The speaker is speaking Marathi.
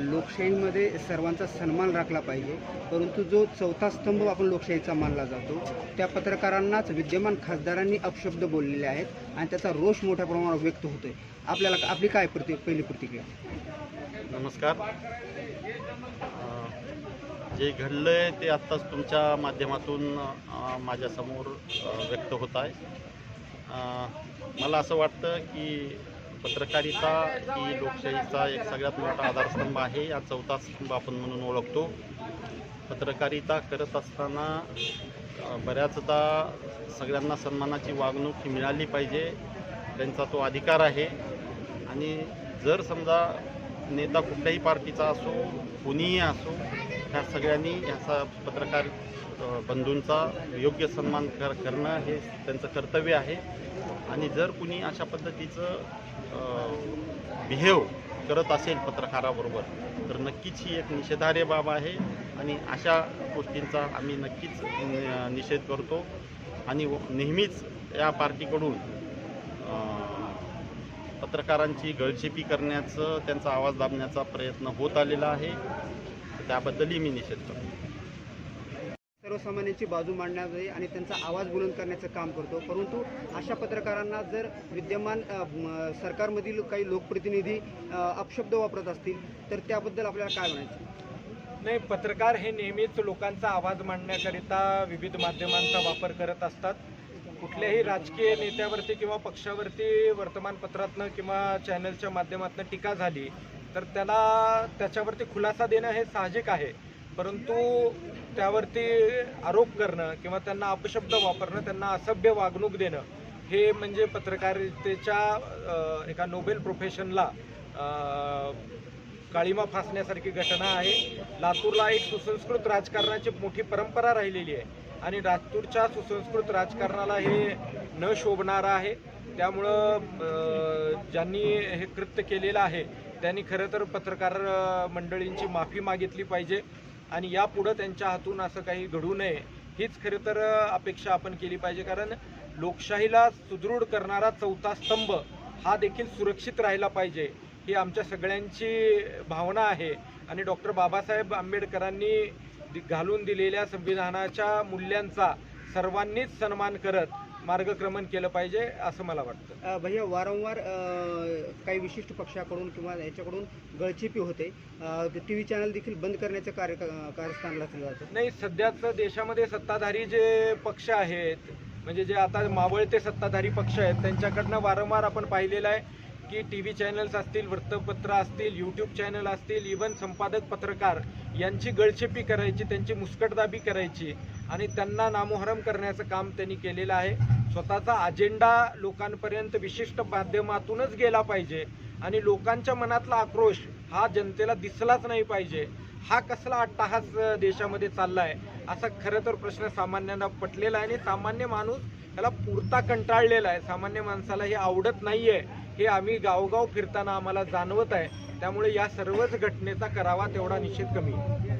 लोकशाहीमध्ये सर्वांचा सन्मान राखला पाहिजे. परंतु जो चौथा स्तंभ आपण लोकशाहीचा मानला जातो त्या पत्रकारांनाच विद्यमान खासदारांनी अपशब्द बोललेले आहेत आणि त्याचा रोष मोठ्या प्रमाणावर व्यक्त होतोय. आपल्याला आपली काय प्रति पहिली प्रतिक्रिया? नमस्कार. जे जे घडलंय ते आत्ताच तुमच्या माध्यमातून माझ्यासमोर व्यक्त होत आहे. मला असं वाटतं की पत्रकारिता ही लोकशाहीचा एक सगळ्यात मोठा आधारस्तंभ आहे. या चौथा स्तंभ आपण म्हणून ओळखतो. पत्रकारिता करत असताना बऱ्याचदा सगळ्यांना सन्मानाची वागणूक ही मिळाली पाहिजे त्यांचा तो अधिकार आहे. आणि जर समजा नेता कुठल्याही पार्टीचा असो कुणीही असो ह्या सगळ्यांनी ह्याचा पत्रकार बंधूंचा योग्य सन्मान कर करणं हे त्यांचं कर्तव्य आहे. आणि जर कुणी अशा पद्धतीचं बिहेव करत असेल पत्रकाराबरोबर तर नक्कीच ही एक निषेधार्ह बाब आहे आणि अशा गोष्टींचा आम्ही नक्कीच नि- निषेध करतो. आणि व- नेहमीच या पार्टीकडून पत्रकारांची गळचेपी करण्याचं त्यांचा आवाज दाबण्याचा प्रयत्न होत आलेला आहे. त्याबद्दलही मी निषेध करतो. सर्वसामान्यांची बाजू मांडण्याचे आणि त्यांचा आवाज बुलंद करण्याचं काम करतो. परंतु अशा पत्रकारांना जर विद्यमान सरकारमधील काही लोकप्रतिनिधी अपशब्द वापरत असतील तर त्याबद्दल आपल्याला काय म्हणायचं? नाही पत्रकार हे नेहमीच लोकांचा आवाज मांडण्याकरिता विविध माध्यमांचा वापर करत असतात. कुठल्याही राजकीय नेत्यावरती किंवा पक्षावरती वर्तमानपत्रातनं किंवा चॅनलच्या माध्यमातून टीका झाली तर त्याला त्याच्यावरती खुलासा देणं हे साहजिक आहे. परंतु त्यावरती आरोप करणं किंवा त्यांना अपशब्द वापरणं त्यांना असभ्य वागणूक देणं हे म्हणजे पत्रकारितेच्या एका नोबेल प्रोफेशनला काळीमा फासण्यासारखी घटना आहे. लातूरला एक सुसंस्कृत राजकारणाची मोठी परंपरा राहिलेली आहे आणि लातूरच्या सुसंस्कृत राजकारणाला हे न शोभणारं आहे. त्यामुळं ज्यांनी हे कृत्य केलेलं आहे त्यांनी खरं तर पत्रकार मंडळींची माफी मागितली पाहिजे. आणि यापुढं त्यांच्या हातून असं काही घडू नये हीच खरं तर अपेक्षा आपण केली पाहिजे. कारण लोकशाहीला सुदृढ करणारा चौथा स्तंभ हा देखील सुरक्षित राहिला पाहिजे ही आमच्या सगळ्यांची भावना आहे. आणि डॉक्टर बाबासाहेब आंबेडकरांनी दि- घालून दिलेल्या संविधानाच्या मूल्यांचा सर्वांनीच सन्मान करत मार्गक्रमण केलं पाहिजे असं मला वाटतं. भैया वारंवार काही विशिष्ट पक्षाकडून किंवा याच्याकडून गळचेपी होते. टी व्ही चॅनल देखील बंद करण्याचं कार्य कारस्थानला जातं. नाही सध्याच देशामध्ये सत्ताधारी जे पक्ष आहेत म्हणजे जे आता मावळते सत्ताधारी पक्ष आहेत त्यांच्याकडनं वारंवार आपण पाहिलेलं आहे की टी व्ही चॅनल्स असतील वृत्तपत्र असतील यूट्यूब चॅनल असतील इवन संपादक पत्रकार यांची गळचेपी करायची त्यांची मुस्कटदाबी करायची आणि त्यांना नामोहरम करण्याचं काम त्यांनी केलेलं आहे. स्वतःचा अजेंडा लोकांपर्यंत विशिष्ट माध्यमातूनच गेला पाहिजे. आणि लोकांच्या मनातला आक्रोश हा जनतेला दिसलाच नाही पाहिजे. हा कसला अट्टाहास देशामध्ये चाललाय? असा खरं तर प्रश्न सामान्यांना पटलेला आहे आणि सामान्य माणूस त्याला पुरता कंटाळलेला आहे. सामान्य माणसाला हे आवडत नाहीये. हे आम्ही गावगाव फिरताना आम्हाला जाणवत आहे. त्यामुळे या सर्वच घटनेचा करावा तेवढा निषेध कमी. आहे